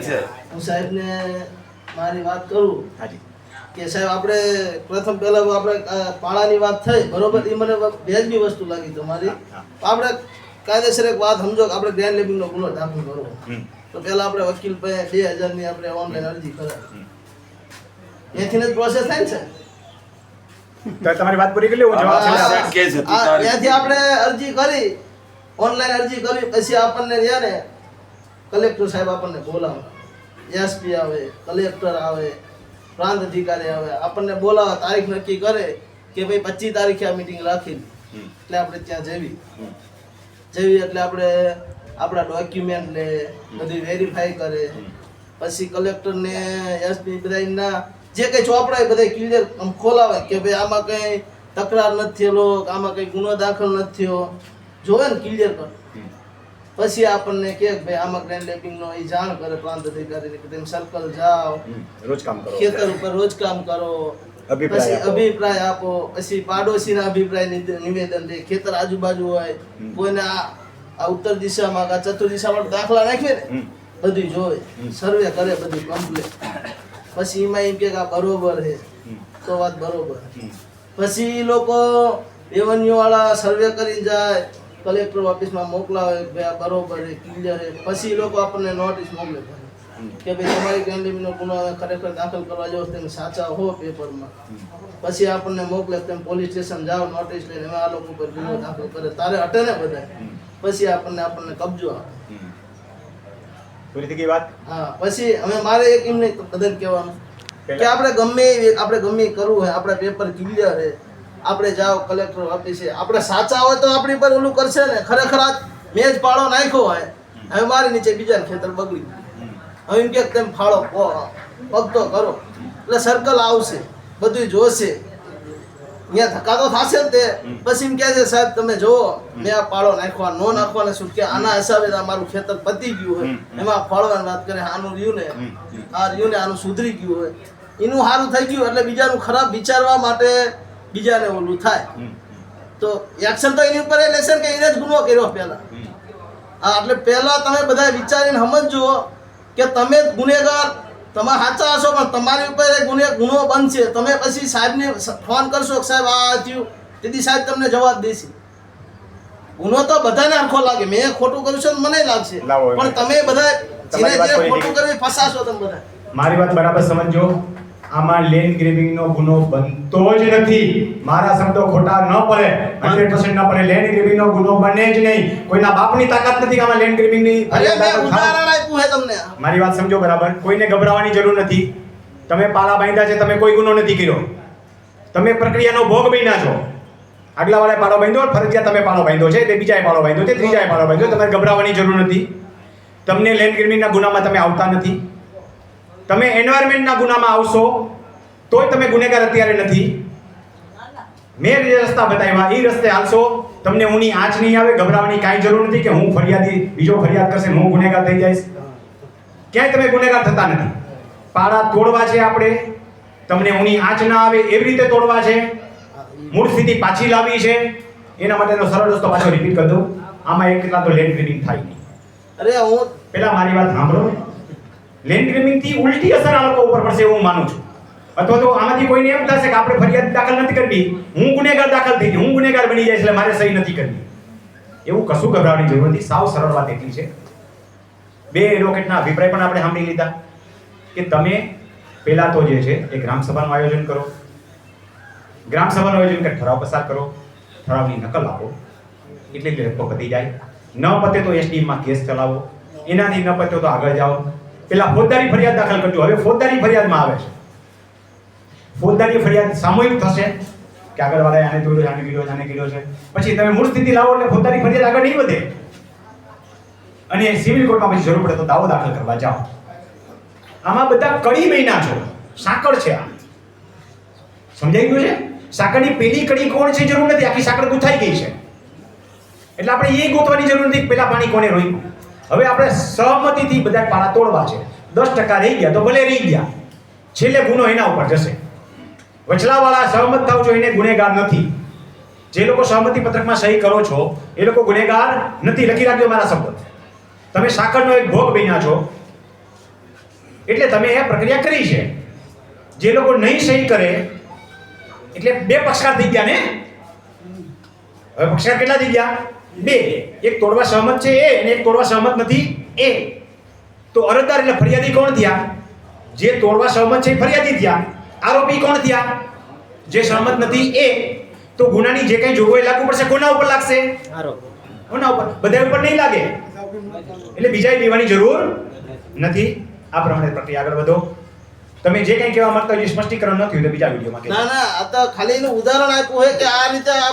છે. હું સાહેબને મારી વાત કરું કે સાહેબ આપણે પ્રથમ પહેલા આપણે પાળાની વાત થઈ બરોબર? એ મને ભેજની વસ્તુ લાગી તમારી. આપણે કાયદેસર એક વાત સમજો કે આપણે ગ્રેન્ડ લેબિંગનો ગુનો દાખલ કરવો હમ. તો પહેલા આપણે વકીલ પાસે બે હજારની આપણે ઓનલાઈન અરજી કરાવી. એથી જ પ્રોસેસ થાય ને સાહેબ? તમારી વાત પૂરી કરી હું જવાબ ત્યાંથી આપણે અરજી કરી ઓનલાઈન અરજી કરી પછી આપણને રહ્યા ને કલેક્ટર સાહેબ આપણને બોલાવે એસપી આવે કલેક્ટર આવે પ્રાંત અધિકારી આવે આપણને બોલાવે તારીખ નક્કી કરે કે ભાઈ પચીસ તારીખે આ મિટિંગ રાખી એટલે આપણે ત્યાં જવી. જવી એટલે આપણે આપણા ડોક્યુમેન્ટ લે બધી વેરીફાઈ કરે. પછી કલેક્ટરને એસપી બધાના જે કંઈ ચોપડા બધા ક્લિયર ખોલાવે કે ભાઈ આમાં કંઈ તકરાર નથી થયેલો આમાં કંઈ ગુનો દાખલ નથી થયો જોવે ને ક્લિયર કર. પછી આપણને કે ભાઈ આમાં ગ્રેન્ડ લેપિંગનો એ જાણ કરે પ્રાંત અધિકારીને કે તમે સર્કલ જાઓ. રોજ કામ કરો. ખેતર ઉપર રોજ કામ કરો. પછી. અભિપ્રાય આપો પછી પાડોશીના અભિપ્રાય નિવેદન દે. ખેતર આજુબાજુ હોય કોઈને આ ઉત્તર દિશામાં કા ચતુર દિશામાં દાખલા નાખીએ ને બધી જોય સર્વે કરે બધી કમ્પ્લીટ પછી એમાં એમ કે આ બરોબર છે. તો વાત બરોબર. પછી લોકો રેવન્યુ વાળા સર્વે કરી જાય. કલેક્ટર ઓફિસમાં મોકલાવે બરોબર ક્લિયર પછી લોકો આપણને નોટિસ મોકલે કે ભાઈ તમારી કેન્ડીનો ગુનો ખરેખર દાખલ કરવા જાવ તમે સાચા હો પેપરમાં. પછી આપણને મોકલે તમે પોલીસ સ્ટેશન જાઓ નોટિસ લઈને હવે આ લોકો પર ગુનો દાખલ કરે. તારે હટે ને બધા પછી આપણને આપણને કબજો આપે. પૂરી થઈ ગઈ વાત? હા પછી અમે મારે એક એમ નહીં બધાને કહેવાનું. કે આપણે ગમે આપણે ગમે કરવું હોય આપણે પેપર ક્લિયર છે. આપણે જાઓ કલેક્ટર ઓફિસે આપણે સાચા હોય તો આપણી પર ઓલું કરશે ને. ખરેખર આ મેં જ પાડો નાખ્યો હોય. હવે મારી નીચે બીજા ખેતર બગડી. હવે એમ કે તેમ ફાળો પગ પગતો કરો. એટલે સર્કલ આવશે. બધું જોશે. અહીંયા ધક્કા તો થશે જ તે. પછી એમ કહે છે સાહેબ તમે જુઓ. મેં આ પાળો નાખવા નો નાખવાને શું કે આના હિસાબે તો આ મારું ખેતર પતી ગયું હોય. એમાં ફાળવાની વાત કરે આનું રહ્યું ને. આ રહ્યું ને આનું સુધરી ગયું હોય. એનું સારું થઈ ગયું એટલે બીજાનું ખરાબ વિચારવા માટે બીજાને ઓલું થાય. તો એક્શન તો એની ઉપર એ લેશે કે એને જ ગુનો કર્યો પહેલા. હા એટલે પહેલા તમે બધા વિચારીને સમજો કે તમે ગુનેગાર તમે સાચા હશો પણ તમારી ઉપર ગુને ગુનો બનશે. તમે પછી સાહેબને ફોન કરશો કે સાહેબ આ થયું. તેથી સાહેબ તમને જવાબ દેશે. ગુનો તો બધાને આખો લાગે. મેં ખોટું કર્યું છે મને લાગશે. પણ તમે બધા જેને જે ખોટું કરી કર્યું ફસાશો તમે બધા. મારી વાત બરાબર સમજો આમાં લેન્ડ ગ્રેબિંગનો ગુનો બનતો જ નથી. મારા શબ્દો ખોટા ન પડે. 100% ન પડે. લેન્ડ ગ્રેબિંગનો ગુનો બને જ નહીં. કોઈના બાપની તાકાત નથી કે આમાં લેન્ડ ગ્રેબિંગની અરે મેં થાય. ઉદાહરણ આપ્યું છે તમને. મારી વાત સમજો બરાબર. કોઈને ગભરાવાની જરૂર નથી. તમે પાલા બાંધ્યા છે તમે કોઈ ગુનો નથી કર્યો. તમે પ્રક્રિયાનો ભોગ બન્યા છો. આગલા વાળાએ પાડો બાંધ્યો ફરજિયાત તમે પાડો બાંધ્યો છે તે બીજાએ પાડો બાંધ્યો છે ત્રીજાએ પાડો બાંધ્યો તમારે ગભરાવાની જરૂર નથી. તમને લેન્ડ ગ્રેબિંગના ગુનામાં તમે આવતા નથી. તમે એન્વાયરમેન્ટના ગુનામાં આવશો તોય તમે ગુનેગાર અત્યારે નથી. મેં જે રસ્તા બતાવ્યા એ રસ્તે હાલશો. તમને ઊની આંચ નહીં આવે ગભરાવાની કાંઈ જરૂર નથી કે હું ફરિયાદી બીજો ફરિયાદ કરશે હું ગુનેગાર થઈ જઈશ. ક્યાંય તમે ગુનેગાર થતા નથી. પાડા તોડવા છે આપણે. તમને ઊની આંચ ના આવે એવી રીતે તોડવા છે. મૂળ સ્થિતિ પાછી લાવી છે. એના માટેનો સરળ રસ્તો પાછો રિપીટ કરી દઉં. આમાં એક કેટલા તો લેન્ડ ગ્રીમિંગ થાય નહીં. અરે હું પેલા મારી વાત સાંભળો લેન્ડ ગ્રીમિંગથી ઉલટી અસર આ લોકો ઉપર પડશે એવું માનું છું. અથવા તો આમાંથી કોઈને એમ થશે કે આપણે ફરિયાદ દાખલ નથી કરવી. હું ગુનેગાર દાખલ થઈ ગયો. હું ગુનેગાર બની જાય એટલે મારે સહી નથી કરવી. એવું કશું ગભરાવાની જરૂર નથી. સાવ સરળ વાત એટલી છે. બે એડવોકેટના અભિપ્રાય પણ આપણે સાંભળી લીધા કે તમે પહેલાં તો જે છે એ ગ્રામસભાનું આયોજન કરો. ગ્રામસભાનું આયોજન કરી ઠરાવ પસાર કરો. ઠરાવની નકલ આપો. એટલે કે લગભગ પતી જાય. ન પતે તો એસડીએમમાં કેસ ચલાવો. એનાથી ન પતે તો આગળ જાઓ. પેલા ફોજદારી ફરિયાદ દાખલ કરજો. હવે ફોજદારી ફરિયાદમાં આવે છે. ફોજદારી ફરિયાદ સામૂહિક થશે. કે આગળ વાળાએ આને તોડ્યો આને કીધો આને કીધો છે. પછી તમે મૂળ સ્થિતિ લાવો એટલે ફોજદારી ફરિયાદ આગળ નહીં વધે. અને સિવિલ કોર્ટમાં પછી જરૂર પડે તો દાવો દાખલ કરવા જાઓ. આમાં બધા કડી મહિના છો. સાંકળ છે આ. સમજાઈ ગયું છે? સાંકળની પેલી કડી કોણ છે, જરૂર નથી. આખી સાંકળ ગુથાઈ ગઈ છે. એટલે આપણે એ ગોતવાની જરૂર નથી પેલા પાણી કોને રોક્યું? હવે આપણે સહમતિથી બધા પાળા તોડવા છે. દસ ટકા રહી ગયા તો ભલે રહી ગયા. છેલ્લે ગુનો એના ઉપર જશે. વચલાવાળા સહમત થાવ છો એને ગુનેગાર નથી. જે લોકો સહમતિ પત્રકમાં સહી કરો છો, એ લોકો ગુનેગાર નથી. લખી રાખજો મારા શબ્દ. તમે સાકરનો એક ભોગ બન્યા છો. એટલે તમે એ પ્રક્રિયા કરી છે. જે લોકો નહીં સહી કરે, એટલે બે પક્ષકાર થઈ ગયા ને? હવે પક્ષકાર કેટલા થઈ ગયા? બે. એક તોડવા સહમત છે એ અને એક તોડવા સહમત નથી એ. તો અરજદાર એટલે ફરિયાદી કોણ થયા? જે તોડવા સહમત છે એ ફરિયાદી થયા. આરોપી કોણ થયા? જે સહમત નથી એ. તો ગુનાની જે કંઈ જોગવાઈ લાગુ પડશે કોના ઉપર લાગશે? કોના ઉપર? બધા ઉપર નહીં લાગે? એટલે બીજાએ પીવાની જરૂર નથી. આ પ્રમાણે પ્રક્રિયા આગળ વધો. તમે જે કંઈ કહેવા માંગતા હોય સ્પષ્ટીકરણ નથી બીજા વિડીયોમાં ના ના, આ તો ખાલી એનું ઉદાહરણ આપ્યું હોય કે આ રીતે આ